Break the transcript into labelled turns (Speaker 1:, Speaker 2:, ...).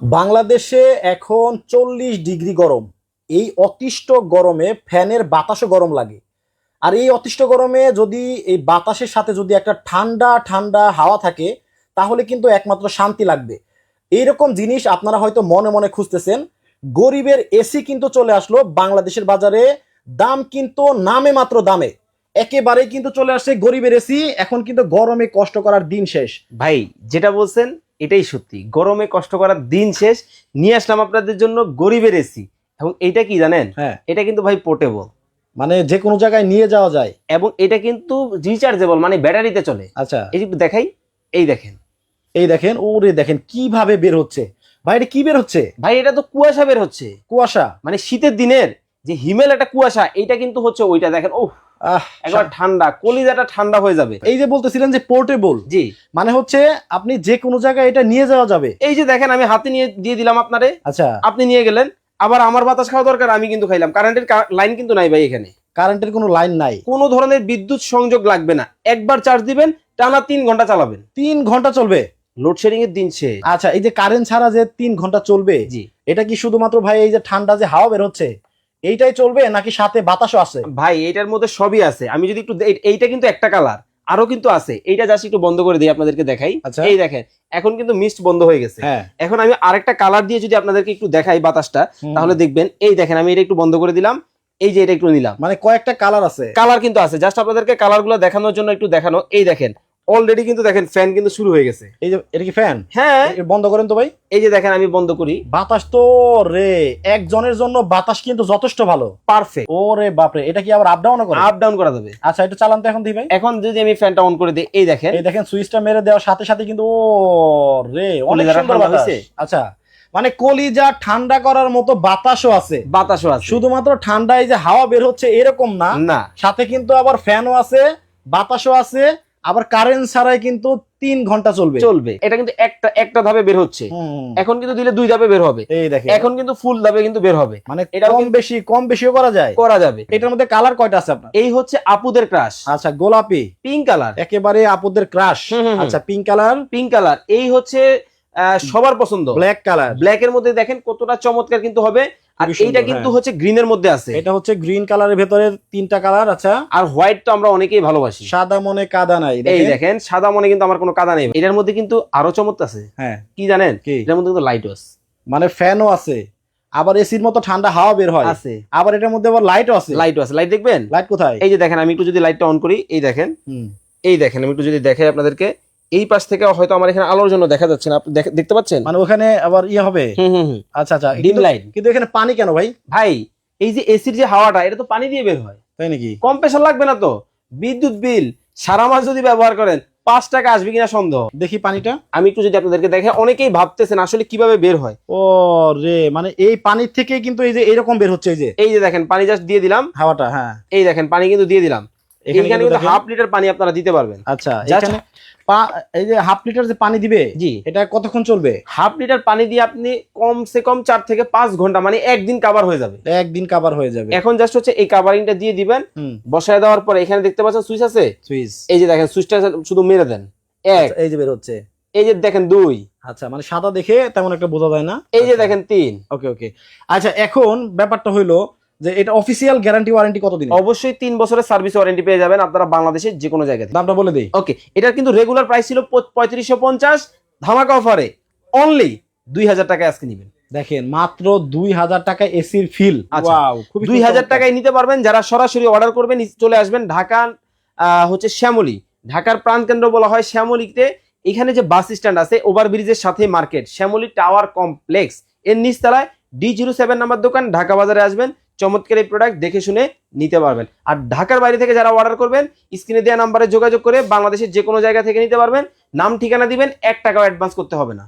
Speaker 1: বাংলাদেশে এখন চল্লিশ ডিগ্রি গরম। এই অতিষ্ঠ গরমে ফ্যানের বাতাসও গরম লাগে। আর এই অতিষ্ঠ গরমে যদি এই বাতাসের সাথে যদি একটা ঠান্ডা ঠান্ডা হাওয়া থাকে, তাহলে কিন্তু একমাত্র শান্তি লাগবে। এইরকম জিনিস আপনারা হয়তো মনে মনে খুঁজতেছেন। গরিবের এসি কিন্তু চলে আসলো বাংলাদেশের বাজারে। দাম কিন্তু নামে মাত্র দামে। একেবারেই কিন্তু চলে আসছে গরিবের এসি। এখন কিন্তু গরমে কষ্ট করার দিন শেষ।
Speaker 2: ভাই, যেটা বলছেন এটাই সত্যি। গরমে কষ্ট করার দিন শেষ নিয়ে আসলাম আপনাদের জন্য গরিবের এসি। এবং এটা কি জানেন?
Speaker 1: হ্যাঁ।
Speaker 2: এটা কিন্তু ভাই পোর্টেবল
Speaker 1: মানে যে কোনো জায়গায় নিয়ে যাওয়া যায়।
Speaker 2: এবং এটা কিন্তু রিচার্জেবল মানে ব্যাটারিতে চলে।
Speaker 1: আচ্ছা।
Speaker 2: এই একটু দেখাই এই দেখেন।
Speaker 1: এই দেখেন ওরে দেখেন কীভাবে বের হচ্ছে। ভাই এটা কি বের হচ্ছে?
Speaker 2: ভাই এটা তো কুয়াশা বের হচ্ছে।
Speaker 1: কুয়াশা।
Speaker 2: মানে শীতের দিনের যে হিমেল একটা কুয়াশা এইটা কিন্তু হচ্ছে ওইটা। দেখেন ও
Speaker 1: আহ
Speaker 2: একবার ঠান্ডা কলিজাটা ঠান্ডা হয়ে যাবে।
Speaker 1: এই যে বলতেছিলেন যে পোর্টেবল
Speaker 2: জি।
Speaker 1: মানে হচ্ছে আপনি যে কোনো জায়গায় এটা নিয়ে যাওয়া যাবে।
Speaker 2: এই যে দেখেন আমি হাতে নিয়ে দিয়ে দিলাম আপনারে।
Speaker 1: আচ্ছা।
Speaker 2: আপনি নিয়ে গেলেন আবার আমার বাতাস খাওয়া দরকার আমি কিন্তু খাইলাম। কারেন্টের লাইন কিন্তু নাই ভাই এখানে।
Speaker 1: কারেন্টের কোনো লাইন নাই।
Speaker 2: কোনো ধরনের বিদ্যুৎ সংযোগ লাগবে না। একবার চার্জ দিবেন টানা তিন ঘণ্টা চালাবেন।
Speaker 1: তিন ঘণ্টা চলবে?
Speaker 2: লোডশেডিং এর দিন শেষ।
Speaker 1: আচ্ছা এই যে কারেন্ট ছাড়া যে তিন ঘণ্টা চলবে
Speaker 2: জি।
Speaker 1: এটা কি শুধুমাত্র ভাই এই যে ঠান্ডা যে হাওয়া বের হচ্ছে? এইটাই চলবে নাকি সাথে বাতাসও আছে?
Speaker 2: ভাই এটার মধ্যে সবই আছে। আমি যদি একটু এইটা কিন্তু একটা কালার আরও কিন্তু আছে। এইটা জাস্ট একটু বন্ধ করে দিই আপনাদেরকে দেখাই।
Speaker 1: আচ্ছা।
Speaker 2: এই দেখেন এখন কিন্তু মিস্ট বন্ধ হয়ে গেছে।
Speaker 1: হ্যাঁ।
Speaker 2: এখন আমি আরেকটা কালার দিয়ে যদি আপনাদেরকে একটু দেখাই বাতাসটা তাহলে দেখবেন এই দেখেন আমি এটা একটু বন্ধ করে দিলাম। এই যে এটা একটু নিলাম।
Speaker 1: মানে কয়েকটা কালার আছে।
Speaker 2: কালার কিন্তু আছে। জাস্ট আপনাদেরকে কালারগুলো দেখানোর জন্য একটু দেখানো। এই দেখেন অলরেডি কিন্তু দেখেন ফ্যান কিন্তু শুরু হয়ে গেছে।
Speaker 1: এই যে এটা কি ফ্যান
Speaker 2: হ্যাঁ।
Speaker 1: বন্ধ করেন তো ভাই।
Speaker 2: এই যে দেখেন আমি বন্ধ করি।
Speaker 1: বাতাস তো রে একজনের জন্য বাতাস কিন্তু যথেষ্ট ভালো।
Speaker 2: পারফেক্ট
Speaker 1: ওরে বাপরে এটা কি আবার আপ ডাউন করে?
Speaker 2: আপ ডাউন করা যাবে।
Speaker 1: আচ্ছা এটা চালান তো এখন দিই ভাই।
Speaker 2: এখন যদি আমি ফ্যানটা অন করে দিই এই দেখেন।
Speaker 1: এই দেখেন সুইচটা মেরে দেওয়ার সাথে সাথে কিন্তু ও রে অনেক সুন্দর বাতাস? আচ্ছা মানে কলিজা ঠান্ডা করার মতো বাতাসও আছে।
Speaker 2: বাতাসও আছে।
Speaker 1: শুধুমাত্র ঠান্ডায় যে হাওয়া বের হচ্ছে এরকম না।
Speaker 2: না।
Speaker 1: সাথে কিন্তু আবার ফ্যানও আছে বাতাসও আছে আবার কারেন্ট ছাড়াই কিন্তু তিন ঘণ্টা চলবে।
Speaker 2: চলবে। এটা কিন্তু একটা একটা ধাপে বের হচ্ছে। এখন কিন্তু দিলে দুই ধাপে বের হবে।
Speaker 1: এই দেখেন।
Speaker 2: এখন কিন্তু ফুল ধাপে কিন্তু বের হবে।
Speaker 1: মানে
Speaker 2: এটা
Speaker 1: কম বেশি কম বেশিও করা যায়।
Speaker 2: করা যাবে।
Speaker 1: এটার মধ্যে কালার কয়টা আছে আপনার?
Speaker 2: এই হচ্ছে আপুদের ক্রাশ
Speaker 1: আচ্ছা গোলাপি।
Speaker 2: পিঙ্ক কালার
Speaker 1: একেবারে আপুদের ক্রাশ। আচ্ছা পিঙ্ক কালার
Speaker 2: পিঙ্ক কালার এই হচ্ছে সবার পছন্দ।
Speaker 1: ব্ল্যাক কালার
Speaker 2: ব্ল্যাক এর মধ্যে দেখেন কতটা চমৎকার কিন্তু হবে। আর এইটা কিন্তু
Speaker 1: হ্যাঁ।
Speaker 2: হচ্ছে গ্রিনের মধ্যে আছে।
Speaker 1: এটা হচ্ছে গ্রিন কালারের ভেতরে তিনটা কালার আচ্ছা।
Speaker 2: আর হোয়াইট তো আমরা অনেকেই ভালোবাসি।
Speaker 1: সাদা মনে কাদা নাই
Speaker 2: এই
Speaker 1: দেখেন।
Speaker 2: সাদা মনে কিন্তু আমার কোনো কাদা নেই। এটার মধ্যে কিন্তু আরও চমৎকার আছে।
Speaker 1: হ্যাঁ।
Speaker 2: কি জানেন? এটার মধ্যে কিন্তু লাইট আছে।
Speaker 1: মানে ফ্যানও আছে। আবার এসির মতো ঠান্ডা হাওয়া বের হয়।
Speaker 2: আছে।
Speaker 1: আবার এটার মধ্যে আবার লাইটও আছে।
Speaker 2: লাইটও আছে। লাইট দেখবেন?
Speaker 1: লাইট কোথায়?
Speaker 2: এই যে দেখেন আমি একটু যদি লাইটটা অন করি এই দেখেন।
Speaker 1: হুম।
Speaker 2: এই দেখেন আমি একটু যদি দেখাই আপনাদেরকে। এই পাশ থেকে হয়তো আমার এখানে আলোর জন্য দেখা যাচ্ছে না। আপনি দেখতে পাচ্ছেন?
Speaker 1: মানে ওখানে আবার ইয়ে হবে? আচ্ছা আচ্ছা।
Speaker 2: ডিম
Speaker 1: কিন্তু-
Speaker 2: লাইট
Speaker 1: কিন্তু এখানে পানি কেন ভাই?
Speaker 2: ভাই এই যে এসির যে হাওয়াটা এটা তো পানি দিয়ে বের হয়।
Speaker 1: তাই নাকি?
Speaker 2: কম প্রেশার লাগবে না তো? বিদ্যুৎ বিল সারা মাস যদি ব্যবহার করেন পাঁচ টাকা আসবে কিনা সন্দেহ।
Speaker 1: দেখি পানিটা।
Speaker 2: আমি একটু যদি আপনাদেরকে দেখে অনেকেই ভাবতেছেন আসলে কীভাবে বের হয়।
Speaker 1: ও রে মানে এই পানির থেকে কিন্তু এই যে এরকম বের হচ্ছে এই যে।
Speaker 2: এই যে দেখেন পানি জাস্ট দিয়ে দিলাম।
Speaker 1: হাওয়াটা হ্যাঁ।
Speaker 2: এই দেখেন পানি কিন্তু দিয়ে দিলাম।
Speaker 1: এখানে কিন্তু
Speaker 2: হাফ লিটার পানি আপনারা দিতে পারবেন।
Speaker 1: আচ্ছা এখানে এই যে হাফ লিটার যে পানি দিবে
Speaker 2: জি।
Speaker 1: এটা কতক্ষণ চলবে?
Speaker 2: হাফ লিটার পানি দিয়ে আপনি কমসে কম চার থেকে পাঁচ ঘণ্টা মানে একদিন কাভার হয়ে যাবে।
Speaker 1: একদিন কাভার হয়ে যাবে।
Speaker 2: এখন জাস্ট হচ্ছে এই কাভারিংটা দিয়ে দিবেন। বসায় দেওয়ার পরে এখানে দেখতে পাচ্ছেন সুইচ আছে?
Speaker 1: সুইচ।
Speaker 2: এই যে দেখেন সুইচটা শুধু মেরে দেন। এক।
Speaker 1: এই যে বের হচ্ছে।
Speaker 2: এই যে দেখেন দুই।
Speaker 1: আচ্ছা মানে সাদা দেখে তেমন একটা বোঝা যায় না?
Speaker 2: এই যে দেখেন তিন।
Speaker 1: ওকে ওকে। আচ্ছা এখন ব্যাপারটা হইল যে এটা অফিসিয়াল গ্যারান্টি ওয়ারেন্টি কতদিন
Speaker 2: অবশ্যই তিন বছরের সার্ভিস ওয়ারেন্টি পেয়ে যাবেন আপনারা বাংলাদেশের যে কোনো জায়গাতে
Speaker 1: দামটা বলে দিই।
Speaker 2: ওকে এটার কিন্তু রেগুলার প্রাইস ছিল পঁয়ত্রিশশো পঞ্চাশ ধামাকা অফারে অনলি দুই হাজার টাকায় আজকে নেবেন।
Speaker 1: দেখেন মাত্র দুই হাজার টাকা এসির ফিল
Speaker 2: দুই হাজার টাকায় নিতে পারবেন যারা সরাসরি অর্ডার করবেন চলে আসবেন ঢাকা হচ্ছে শ্যামলী। ঢাকার প্রাণকেন্দ্র বলা হয় শ্যামলীতে। এখানে যে বাস স্ট্যান্ড আছে ওভারব্রিজের সাথে মার্কেট শ্যামলী টাওয়ার কমপ্লেক্স এর নিচতলায় ডি জিরো সেভেন নাম্বার দোকান ঢাকা বাজারে আসবেন। চমৎকার এই প্রোডাক্ট দেখে শুনে নিতে পারবেন। আর ঢাকার বাইরে থেকে যারা অর্ডার করবেন, স্ক্রিনে দেওয়া নাম্বারে যোগাযোগ করে বাংলাদেশের যে কোনো জায়গা থেকে নিতে পারবেন। নাম ঠিকানা দিবেন, এক টাকাও অ্যাডভান্স করতে হবে না।